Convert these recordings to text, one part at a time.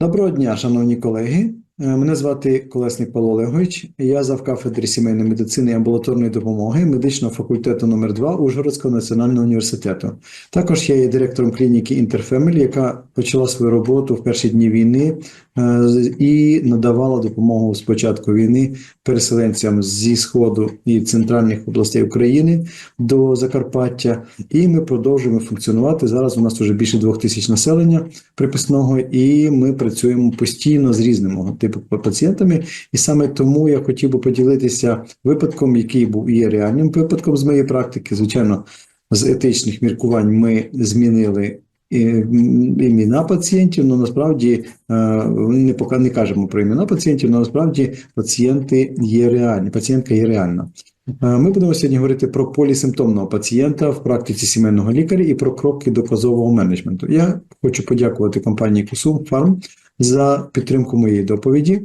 Доброго дня, шановні колеги. Е, Мене звати Колесник Павло Олегович. Я завкафедри сімейної медицини і амбулаторної допомоги медичного факультету номер 2 Ужгородського національного університету. Також я є директором клініки Інтерфемель, яка почала свою роботу в перші дні війни і надавала допомогу з початку війни переселенцям зі сходу і центральних областей України до Закарпаття. І ми продовжуємо функціонувати. Зараз у нас вже більше двох тисяч населення приписного, і ми працюємо постійно з різними типу пацієнтами. І саме тому я хотів би поділитися випадком, який був є реальним випадком з моєї практики. Звичайно, з етичних міркувань ми змінили. Імена пацієнтів, але насправді е, не поки не кажемо про імена пацієнтів, але насправді пацієнти є реальні, пацієнтка є реальна. Е, Ми будемо сьогодні говорити про полісимптомного пацієнта в практиці сімейного лікаря і про кроки доказового менеджменту. Я хочу подякувати компанії Кусум Фарм за підтримку моєї доповіді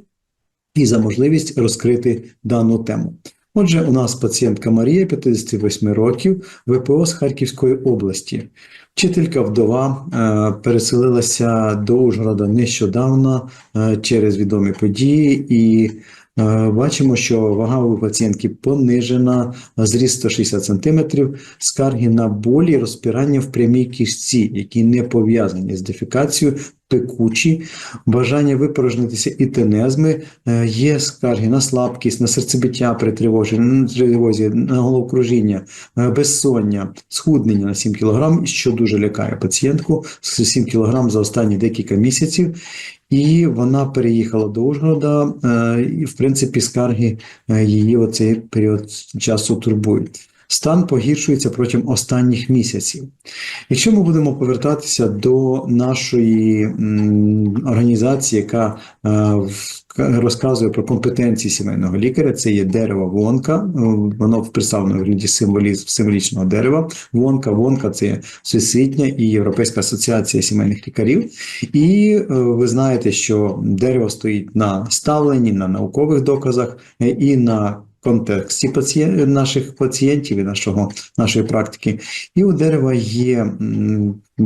і за можливість розкрити дану тему. Отже, у нас пацієнтка Марія, 58 років, ВПО з Харківської області. Вчителька вдова е, переселилася до Ужгорода нещодавно е, через відомі події, і бачимо, що вага у пацієнтки понижена, зріст 160 см, скарги на болі, розпирання в прямій кишці, які не пов'язані з дефікацією, пекучі, бажання випорожнитися і тенезми, е, є скарги на слабкість, на серцебиття при тривозі, на головокружіння, е, безсоння, схуднення на 7 кг, що дуже лякає пацієнтку з 7 кг за останні декілька місяців. І вона переїхала до Ужгорода, е, і в принципі скарги е, її в цей період часу турбують. Стан погіршується протягом останніх місяців. Якщо ми будемо повертатися до нашої організації, яка е, розказує про компетенції сімейного лікаря, це є дерево вонка, е, воно представлено в вигляді символізм символічного дерева. Вонка, вонка це є всесвітня і Європейська асоціація сімейних лікарів. І е, ви знаєте, що дерево стоїть на ставленні, на наукових доказах е, і на контексті пацієн- наших пацієнтів і нашого, нашої практики. І у дерева є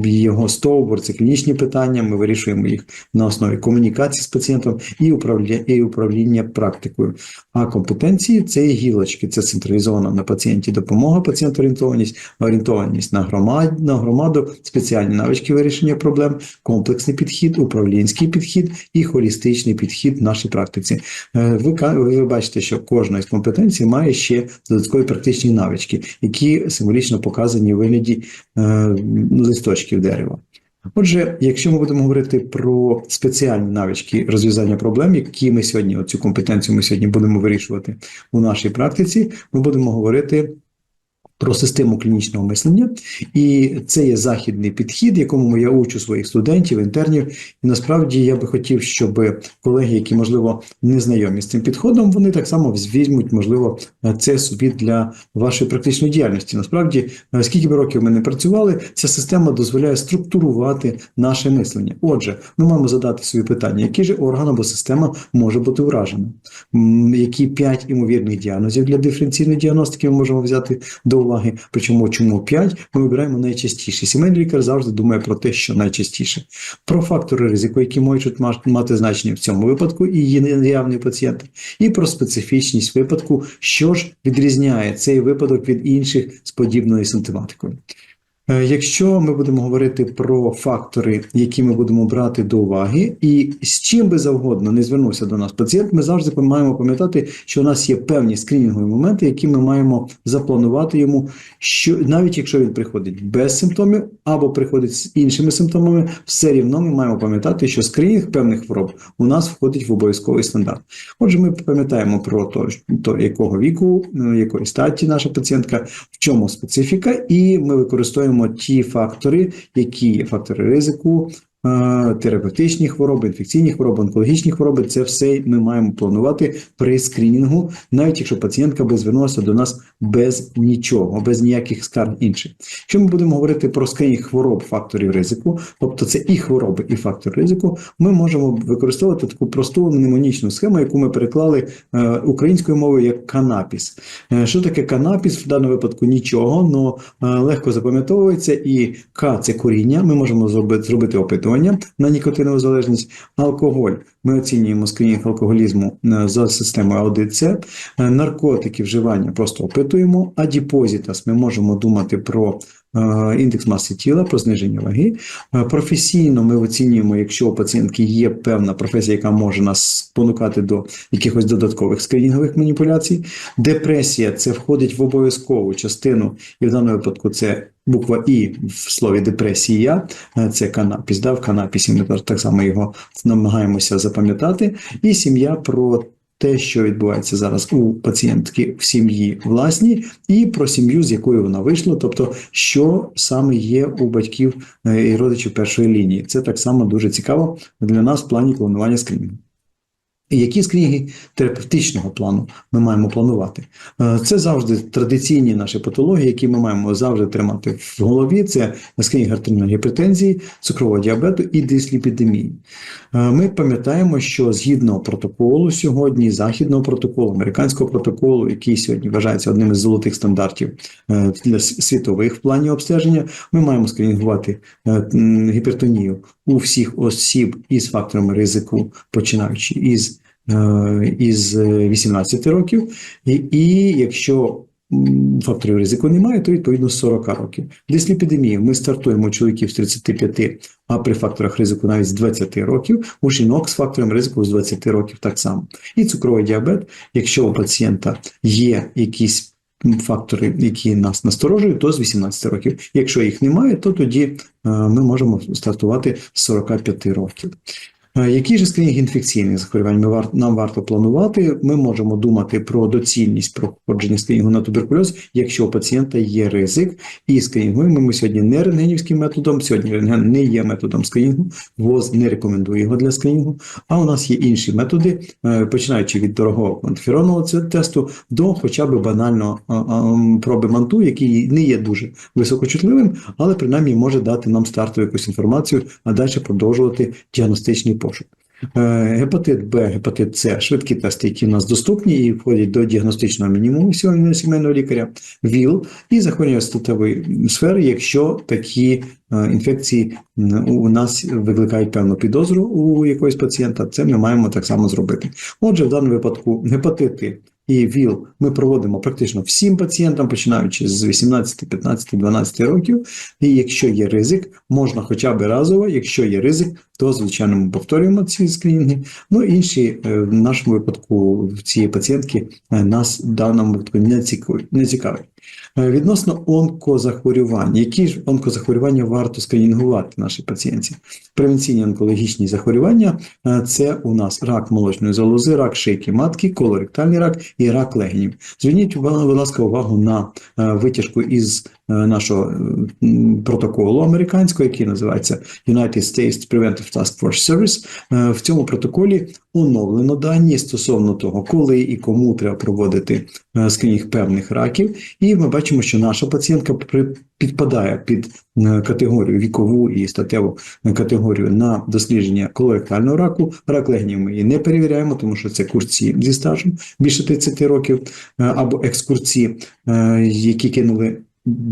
його стовбур, це клінічні питання. Ми вирішуємо їх на основі комунікації з пацієнтом і управління, і управління практикою. А компетенції це гілочки, це централізована на пацієнті допомога, пацієнт-орієнтованість, орієнтованість на громад, на громаду, спеціальні навички вирішення проблем, комплексний підхід, управлінський підхід і холістичний підхід в нашій практиці. Е, Ви, ви бачите, що кожна із компетенцій має ще додаткові практичні навички, які символічно показані в вигляді е, листочків дерева. Отже, якщо ми будемо говорити про спеціальні навички розв'язання проблем, які ми сьогодні, оцю компетенцію ми сьогодні будемо вирішувати у нашій практиці, ми будемо говорити про систему клінічного мислення, і це є західний підхід, якому я учу своїх студентів, інтернів. І насправді я би хотів, щоб колеги, які можливо не знайомі з цим підходом, вони так само візьмуть, можливо, це собі для вашої практичної діяльності. Насправді, скільки б років ми не працювали, ця система дозволяє структурувати наше мислення. Отже, ми маємо задати собі питання, який же орган або система може бути вражена, які п'ять імовірних діагнозів для диференційної діагностики ми можемо взяти до уваги. Причому чому 5? Ми вибираємо найчастіше. Сімейний лікар завжди думає про те, що найчастіше. Про фактори ризику, які можуть мати значення в цьому випадку, і є наявні пацієнти, і про специфічність випадку, що ж відрізняє цей випадок від інших з подібною симптоматикою. Е, Якщо ми будемо говорити про фактори, які ми будемо брати до уваги, і з чим би завгодно не звернувся до нас пацієнт, ми завжди маємо пам'ятати, що у нас є певні скринінгові моменти, які ми маємо запланувати йому, що навіть якщо він приходить без симптомів або приходить з іншими симптомами, все рівно ми маємо пам'ятати, що скринінг певних хвороб у нас входить в обов'язковий стандарт. Отже, ми пам'ятаємо про то, то якого віку, е, якої статі наша пацієнтка, в чому специфіка, і ми використовуємо ті фактори, які фактори ризику, терапевтичні хвороби, інфекційні хвороби, онкологічні хвороби. Це все ми маємо планувати при скрінінгу, навіть якщо пацієнтка би звернулася до нас без нічого, без ніяких скарг інших. Якщо ми будемо говорити про скринінг хвороб факторів ризику, тобто це і хвороби, і фактор ризику, ми можемо використовувати таку просту мнемонічну схему, яку ми переклали е, українською мовою як канапіс. Е, Що таке канапіс? В даному випадку нічого, але легко запам'ятовується. І К це коріння. Ми можемо зробити опитування. Захворювання на нікотинову залежність, алкоголь. Ми оцінюємо скринінг алкоголізму е, за системою АОДЦ, Е, наркотики вживання просто опитуємо, а діпозитас ми можемо думати про індекс маси тіла, про зниження ваги. Е, Професійно ми оцінюємо, якщо у пацієнтки є певна професія, яка може нас спонукати до якихось додаткових скринінгових маніпуляцій. Депресія це входить в обов'язкову частину, і в даному випадку це буква І в слові депресія, Е, це канапіс. Да? В канапісі ми так само його намагаємося запам'ятати. І сім'я про те, що відбувається зараз у пацієнтки в сім'ї власній, і про сім'ю, з якою вона вийшла, тобто, що саме є у батьків е, і родичів першої лінії. Це так само дуже цікаво для нас в плані планування скринінгу. Які скринінги терапевтичного плану ми маємо планувати? Е, Це завжди традиційні наші патології, які ми маємо завжди тримати в голові. Це скринінг артеріальної гіпертензії, цукрового діабету і дисліпідемії. Е, Ми пам'ятаємо, що згідно протоколу сьогодні, західного протоколу, американського протоколу, який сьогодні вважається одним із золотих стандартів е, для світових в плані обстеження, ми маємо скринінгувати гіпертонію у всіх осіб із факторами ризику, починаючи із, е, із е, 18 років, і, і якщо факторів ризику немає, то відповідно з 40 років. Дисліпідемії ми стартуємо у чоловіків з 35, а при факторах ризику навіть з 20 років, у жінок з фактором ризику з 20 років так само. І цукровий діабет, якщо у пацієнта є якісь фактори, які нас насторожують, то з 18 років. Якщо їх немає, то тоді е, ми можемо стартувати з 45 років. Е, Які ж скринінг інфекційних захворювань ми вар... нам варто планувати? Ми можемо думати про доцільність проходження скринінгу на туберкульоз, якщо у пацієнта є ризик, і скринінгуємо ми сьогодні не рентгенівським методом. Сьогодні рентген не є методом скринінгу, ВОЗ не рекомендує його для скринінгу. А у нас є інші методи, е, починаючи від дорогого квантиферонового це- тесту до хоча б банального проби манту, який не є дуже високочутливим, але принаймні може дати нам стартову якусь інформацію, а далі продовжувати діагностичний пошук. Е, Гепатит Б, гепатит С, швидкі тести, які в нас доступні і входять до діагностичного мінімуму сімейного лікаря, ВІЛ і захворювання статевої сфери, якщо такі е, інфекції у нас викликають певну підозру у якогось пацієнта, це ми маємо так само зробити. Отже, в даному випадку гепатити і ВІЛ ми проводимо практично всім пацієнтам, починаючи з 18, 15, 12 років. І якщо є ризик, можна хоча б разово, якщо є ризик, то звичайно ми повторюємо ці скринінги. Ну інші е, в нашому випадку в цієї пацієнтки е, нас в даному випадку не цікавить. Е, Відносно онкозахворювань, які ж онкозахворювання варто скринінгувати нашій пацієнтці? Превенційні онкологічні захворювання це у нас рак молочної залози, рак шийки матки, колоректальний рак і рак легенів. Зверніть, будь ласка, увагу на витяжку із нашого е, протоколу американського, який називається United States Preventive Task Force Service. Е, В цьому протоколі оновлено дані стосовно того, коли і кому треба проводити е, скринінг певних раків. І ми бачимо, що наша пацієнтка підпадає під е, категорію вікову і статеву е, категорію на дослідження колоректального раку. Рак легенів ми її не перевіряємо, тому що це курці зі стажем більше 30 років, е, або екскурці, е, які кинули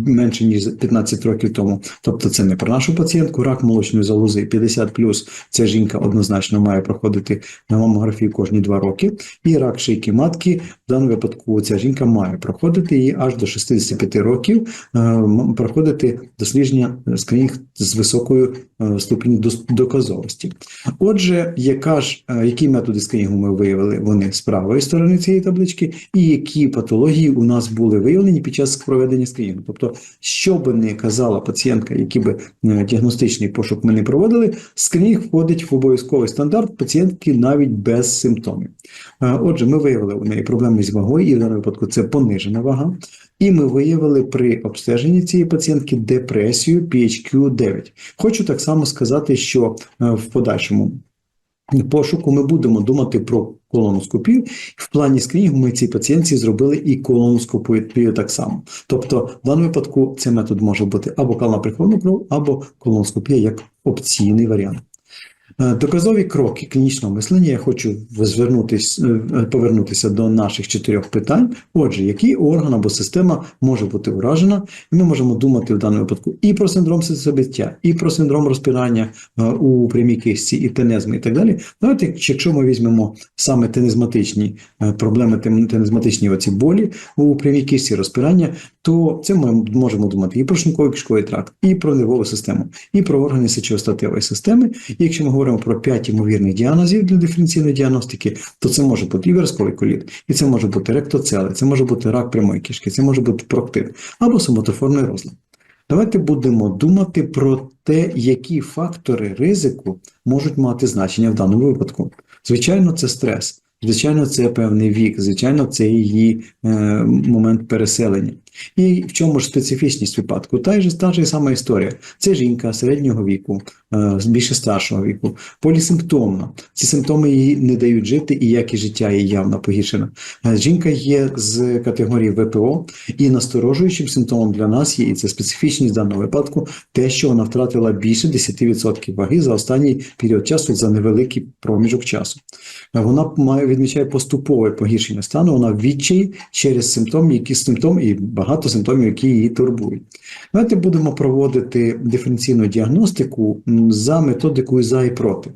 менше ніж 15 років тому. Тобто це не про нашу пацієнтку. Рак молочної залози 50+, ця жінка однозначно має проходити на мамографію кожні 2 роки. І рак шийки матки, в даному випадку ця жінка має проходити її аж до 65 років, е, проходити дослідження е, скринінг з високою е, ступінню доказовості. Отже, яка ж, які методи скринінгу ми виявили вони з правої сторони цієї таблички, і які патології у нас були виявлені під час проведення скринінгу. Тобто, що би не казала пацієнтка, який би е, діагностичний пошук ми не проводили, скринінг входить в обов'язковий стандарт пацієнтки навіть без симптомів. Е, Отже, ми виявили у неї проблеми з вагою, і в даному випадку це понижена вага. І ми виявили при обстеженні цієї пацієнтки депресію PHQ-9. Хочу так само сказати, що е, в подальшому пошуку ми будемо думати про колоноскопію. В плані скрінінгу ми цій пацієнтці зробили і колоноскопію так само. Тобто, в даному випадку цей метод може бути або кална прихована кров, або колоноскопія як опційний варіант. Е, Доказові кроки клінічного мислення. Я хочу звернутись, е, повернутися до наших чотирьох питань. Отже, який орган або система може бути уражена, і ми можемо думати в даному випадку і про синдром серцебиття, і про синдром розпирання е, у прямій кисті, і тенезми, і так далі. Давайте, якщо ми візьмемо саме тенезматичні е, проблеми, тенезматичні оці болі у прямій кисті розпирання, то це ми можемо думати і про шлунковий кишковий тракт, і про нервову систему, і про органи сечовостатевої системи. І якщо ми говоримо про 5 ймовірних діагнозів для диференційної діагностики, то це може бути і виразковий коліт, і це може бути ректоцели, це може бути рак прямої кишки, це може бути проктит або соматоформний розлад. Давайте будемо думати про те, які фактори ризику можуть мати значення в даному випадку. Звичайно, це стрес. Звичайно, це певний вік, звичайно, це її е, момент переселення. І в чому ж специфічність випадку? Та ж та ж сама історія. Це жінка середнього віку, е, більше старшого віку, полісимптомна. Ці симптоми їй не дають жити, і якість життя її явно погіршена. Е, Жінка є з категорії ВПО, і насторожуючим симптомом для нас є, і це специфічність в даному випадку, те, що вона втратила більше 10% ваги за останній період часу, за невеликий проміжок часу. Е, Вона має відмічає поступове погіршення стану, вона в відчаї через симптоми, які симптоми і багато симптомів, які її турбують. Давайте будемо проводити диференційну діагностику за методикою за і проти.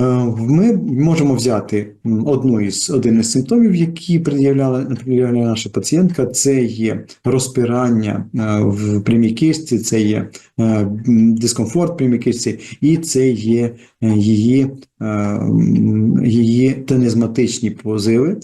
Е, Ми можемо взяти одну із один із симптомів, які пред'являла пред'являє наша пацієнтка. Це є розпирання е, в прямій кисті, це є е, дискомфорт в прямій кисті, і це є її, її тенезматичні позиви.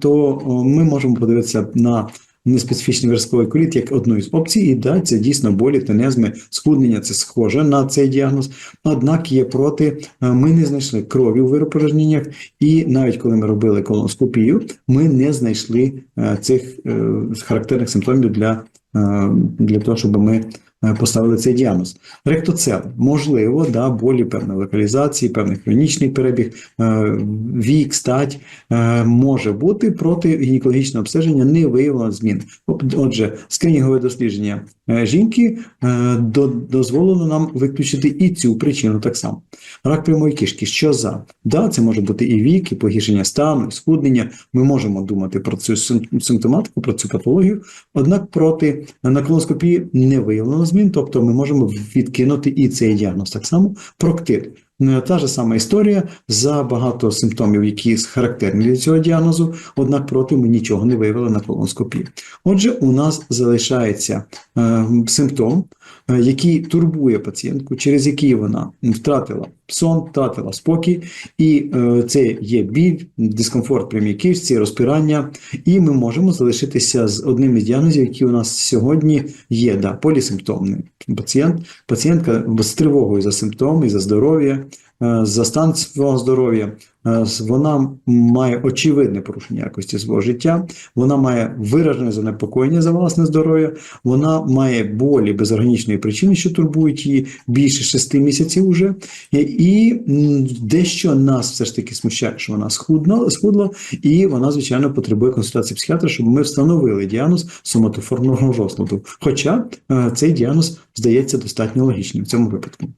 То ми можемо подивитися на неспецифічний версковий коліт як одну із опцій, і да, це дійсно болі, тенезми, схуднення, це схоже на цей діагноз. Однак є проти, е, ми не знайшли крові у виропорожненнях, і навіть коли ми робили колоноскопію, ми не знайшли е, цих е, характерних симптомів для, для того, щоб ми поставили цей діагноз. Ректоцел, можливо, да, болі певної локалізації, певний хронічний перебіг, е, вік, стать е, може бути проти гінекологічного обстеження не виявлено змін. Отже, скринінгове дослідження жінки е, до- дозволило нам виключити і цю причину так само. Рак прямої кишки, що за? Да, це може бути і вік, і погіршення стану, і схуднення. Ми можемо думати про цю симптоматику, про цю патологію. Однак проти наклоноскопії не виявлено змін, тобто ми можемо відкинути і цей діагноз. Так само проктит. Ну, Та ж сама історія за багато симптомів, які характерні для цього діагнозу, однак проти ми нічого не виявили на колоноскопії. Отже, у нас залишається е, симптом, який турбує пацієнтку, через який вона втратила сон, втратила спокій, і е, це є біль, дискомфорт прямій кишці, розпирання, і ми можемо залишитися з одним із діагнозів, які у нас сьогодні є, да, полісимптомний пацієнт, пацієнтка з тривогою за симптоми, за здоров'я, е, за стан свого здоров'я. Е, Вона має очевидне порушення якості свого життя, вона має виражене занепокоєння за власне здоров'я, вона має болі без органічної причини, що турбують її більше шести місяців уже. Е, І дещо нас все ж таки смущає, що вона схудла, схудла, і вона, звичайно, потребує консультації психіатра, щоб ми встановили діагноз соматоформного розладу. Хоча е, цей діагноз здається достатньо логічним в цьому випадку.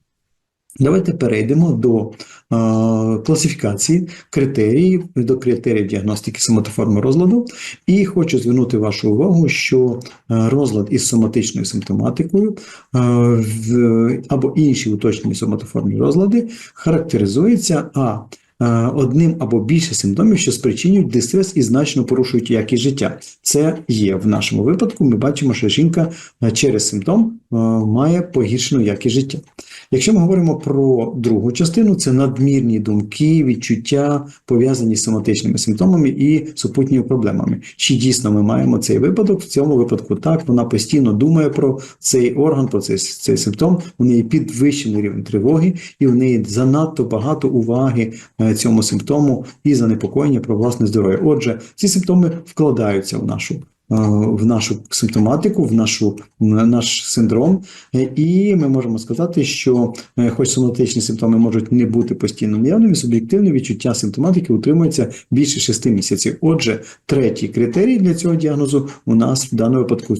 Давайте перейдемо до е, класифікації критеріїв, до критеріїв діагностики соматоформи розладу. І хочу звернути вашу увагу, що е, розлад із соматичною симптоматикою е, в, або інші уточнені соматоформні розлади характеризується а. Е, Одним або більше симптомів, що спричинюють дистрес і значно порушують якість життя. Це є в нашому випадку. Ми бачимо, що жінка е, через симптом е, має погіршену якість життя. Якщо ми говоримо про другу частину, це надмірні думки, відчуття пов'язані з соматичними симптомами і супутніми проблемами. Чи дійсно ми маємо цей випадок? В цьому випадку так вона постійно думає про цей орган, про цей, цей симптом. У неї підвищений рівень тривоги, і в неї занадто багато уваги цьому симптому і занепокоєння про власне здоров'я. Отже, ці симптоми вкладаються в нашу в нашу симптоматику, в нашу наш синдром, Е, і ми можемо сказати, що, е, хоч соматичні симптоми можуть не бути постійно наявними, суб'єктивне відчуття симптоматики утримується більше 6 місяців. Отже, третій критерій для цього діагнозу у нас в даному випадку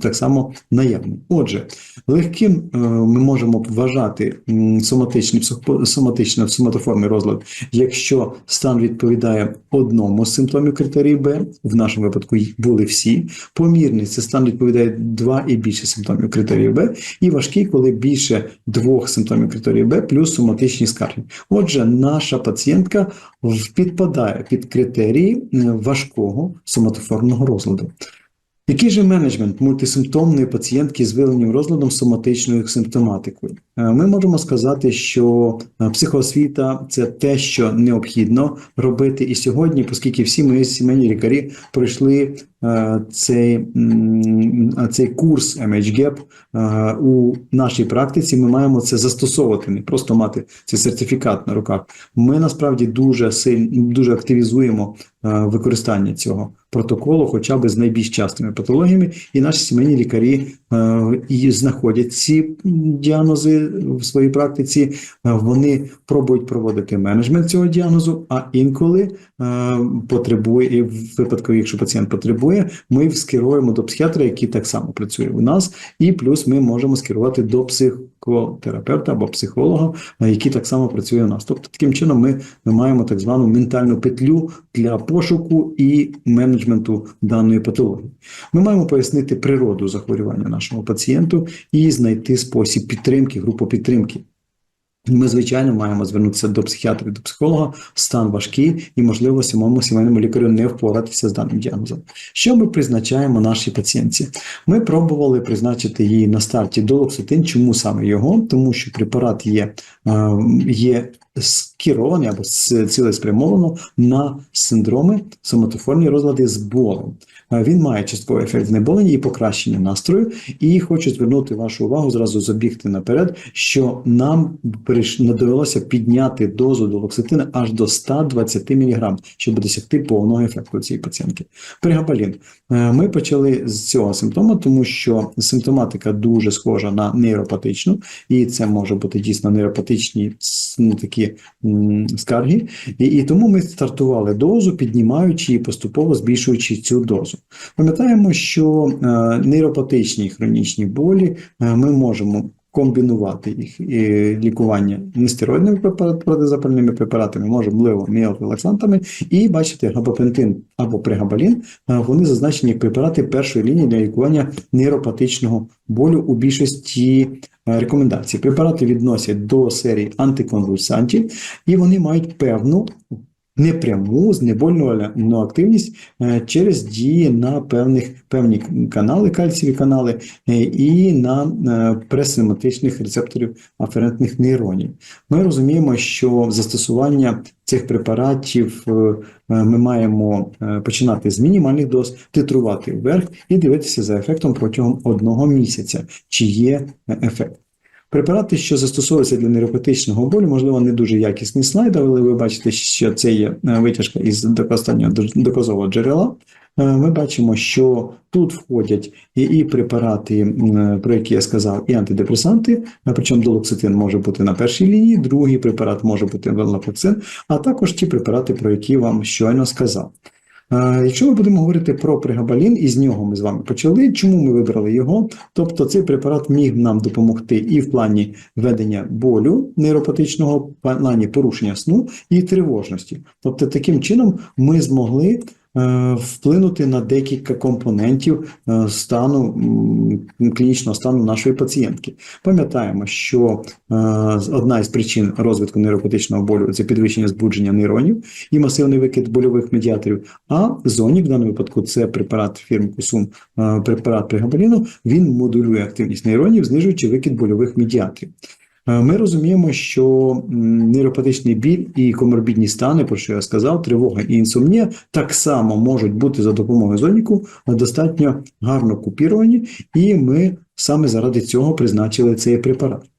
так само наявний. Отже, легким е, ми можемо вважати соматичний соматичний соматоформний розлад, якщо стан відповідає одному з симптомів критерії Б, в нашому випадку були всі. Помірний це стан відповідає два і більше симптомів критерію Б, і важкий, коли більше двох симптомів критерію Б плюс соматичні скарги. Отже, наша пацієнтка підпадає під критерії е, важкого соматоформного розладу. Який же менеджмент мультисимптомної пацієнтки з виявленим розладом соматичною симптоматикою? Е, Ми можемо сказати, що е, психоосвіта це те, що необхідно робити і сьогодні, оскільки всі ми сімейні лікарі пройшли е, цей, цей курс MHGAP у нашій практиці, ми маємо це застосовувати, не просто мати цей сертифікат на руках. Ми насправді дуже сильно дуже активізуємо використання цього протоколу, хоча б з найбільш частими патологіями, і наші сімейні лікарі е, і знаходять ці діагнози в своїй практиці. Е, Вони пробують проводити менеджмент цього діагнозу, а інколи е, потребує, і в випадку, якщо пацієнт потребує, ми скеруємо до психіатра, який так само працює у нас, і плюс ми можемо скерувати до психотерапевта або психолога, який так само працює у нас. Тобто, таким чином, ми, ми маємо так звану ментальну петлю для пошуку і менеджменту даної патології. Ми маємо пояснити природу захворювання нашого пацієнту і знайти спосіб підтримки, групу підтримки. Ми, звичайно, маємо звернутися до психіатра, до психолога, стан важкий і, можливо, самому сімейному лікарю не впоратися з даним діагнозом. Що ми призначаємо нашій пацієнтці? Ми пробували призначити їй на старті долоксетин. Чому саме його? Тому що препарат є, е, є скерований або цілеспрямовано на синдроми соматоформні розлади з болем. Е, Він має частковий ефект знеболення і покращення настрою. І хочу звернути вашу увагу, зразу забігти наперед, що нам довелося підняти дозу долоксетина аж до 120 мг, щоб досягти повного ефекту цієї пацієнтки. Пригабалін. Е, Ми почали з цього симптома, тому що симптоматика дуже схожа на нейропатичну, і це може бути дійсно нейропатичні ну, такі м, скарги. І, і тому ми стартували дозу, піднімаючи і поступово збільшуючи цю дозу. Пам'ятаємо, що е, нейропатичні хронічні болі е, ми можемо комбінувати їх е, лікування нестероїдними протизапальними препаратами, можливо, міорелаксантами, і бачите, габапентин або пригабалін, е, вони зазначені як препарати першої лінії для лікування нейропатичного болю у більшості е, рекомендацій. Препарати відносять до серії антиконвульсантів, і вони мають певну непряму знеболювальну активність е, через дії на певних певні канали, кальцієві канали е, і на е, пресиматичних рецепторів аферентних нейронів. Ми розуміємо, що застосування цих препаратів ми маємо починати з мінімальних доз, титрувати вверх і дивитися за ефектом протягом одного місяця, чи є ефект. Препарати, що застосовуються для нейропатичного болю, можливо, не дуже якісний слайд, але ви бачите, що це є е, витяжка із останнього доказового джерела. Е, Ми бачимо, що тут входять і, і препарати, про які я сказав, і антидепресанти, е, причому долоксетин може бути на першій лінії, другий препарат може бути велнафлексин, а також ті препарати, про які вам щойно сказав. Якщо ми будемо говорити про пригабалін, і з нього ми з вами почали, чому ми вибрали його? Тобто цей препарат міг нам допомогти і в плані ведення болю нейропатичного, в плані порушення сну і тривожності. Тобто, таким чином ми змогли вплинути на декілька компонентів е, стану клінічного стану нашої пацієнтки. Пам'ятаємо, що е, одна із причин розвитку нейропатичного болю це підвищення збудження нейронів і масивний викид больових медіаторів. А зонік в даному випадку це препарат фірми Кусум, е, препарат пригабаліну, він модулює активність нейронів, знижуючи викид больових медіаторів. Е, Ми розуміємо, що нейропатичний біль і коморбідні стани, про що я сказав, тривога і інсомнія так само можуть бути за допомогою зоніку достатньо гарно купіровані, і ми саме заради цього призначили цей препарат.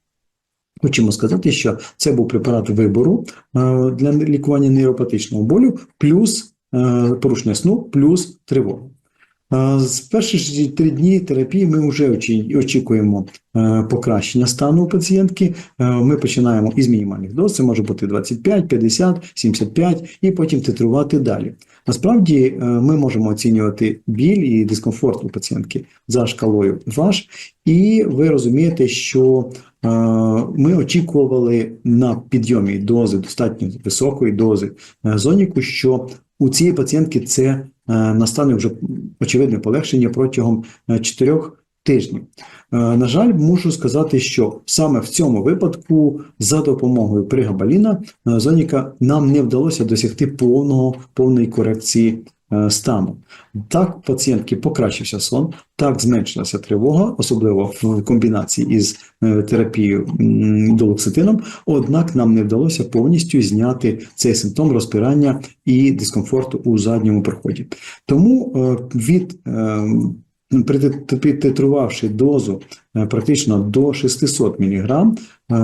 Хочемо сказати, що це був препарат вибору е, для лікування нейропатичного болю, плюс е, порушення сну, плюс тривога. Е, З перших три дні терапії ми вже очікуємо е, покращення стану пацієнтки. Е, Ми починаємо із мінімальних доз, це може бути 25, 50, 75 і потім титрувати далі. Насправді ми можемо оцінювати біль і дискомфорт у пацієнтки за шкалою VASH, і ви розумієте, що ми очікували на підйомі дози, достатньо високої дози зоніку, що у цієї пацієнтки це настане вже очевидне полегшення протягом 4 тижнів. Е, На жаль, мушу сказати, що саме в цьому випадку за допомогою пригабаліна е, зоніка нам не вдалося досягти повного повної корекції е, стану. Так, пацієнтки покращився сон, так зменшилася тривога, особливо в комбінації із е, терапією долокситином. Однак нам не вдалося повністю зняти цей симптом розпирання і дискомфорту у задньому проході. Тому е, від Прититрувавши дозу е, практично до 600 мг е,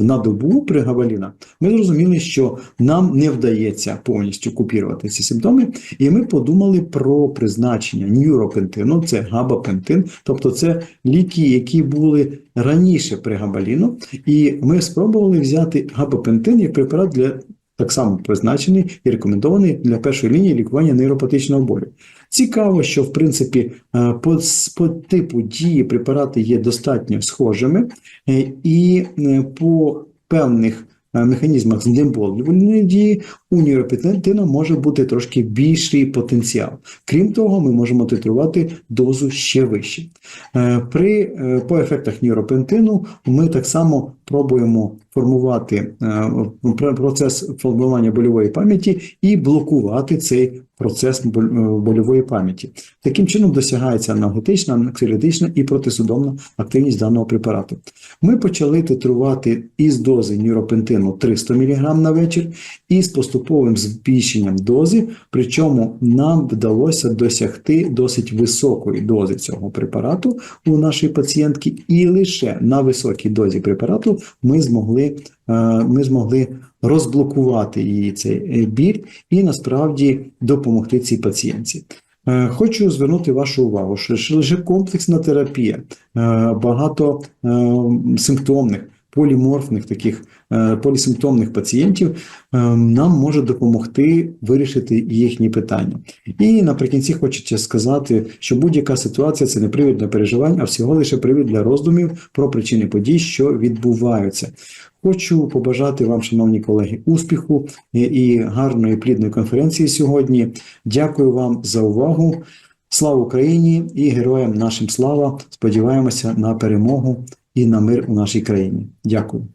на добу пригаваліна, ми зрозуміли, що нам не вдається повністю купірувати ці симптоми, і ми подумали про призначення нюропентину, це габапентин, тобто це ліки, які були раніше пригабаліну, і ми спробували взяти габапентин як препарат для так само призначений і рекомендований для першої лінії лікування нейропатичного болю. Цікаво, що в принципі е, по, по типу дії препарати є достатньо схожими, е, і е, по певних механізмах знеболювальної дії у нейропетентина може бути трошки більший потенціал. Крім того, ми можемо титрувати дозу ще вище. Е, При е, по ефектах нейропентину ми так само пробуємо формувати е, процес формування больової пам'яті і блокувати цей процес е, больової пам'яті. Таким чином досягається аналгетична, анксилітична і протисудомна активність даного препарату. Ми почали титрувати із дози нейропентину 300 мг на вечір і з поступовим збільшенням дози, причому нам вдалося досягти досить високої дози цього препарату у нашій пацієнтки, і лише на високій дозі препарату ми змогли, ми змогли розблокувати її цей е, біль і насправді допомогти цій пацієнтці. Е, Хочу звернути вашу увагу, що лише комплексна терапія, е, багато е, симптомних, поліморфних таких е, полісимптомних пацієнтів е, нам може допомогти вирішити їхні питання. І наприкінці хочеться сказати, що будь-яка ситуація це не привід для переживань, а всього лише привід для роздумів про причини подій, що відбуваються. Хочу побажати вам, шановні колеги, успіху і- гарної плідної конференції сьогодні. Дякую вам за увагу. Слава Україні і героям нашим слава! Сподіваємося на перемогу і на мир у нашій країні. Дякую.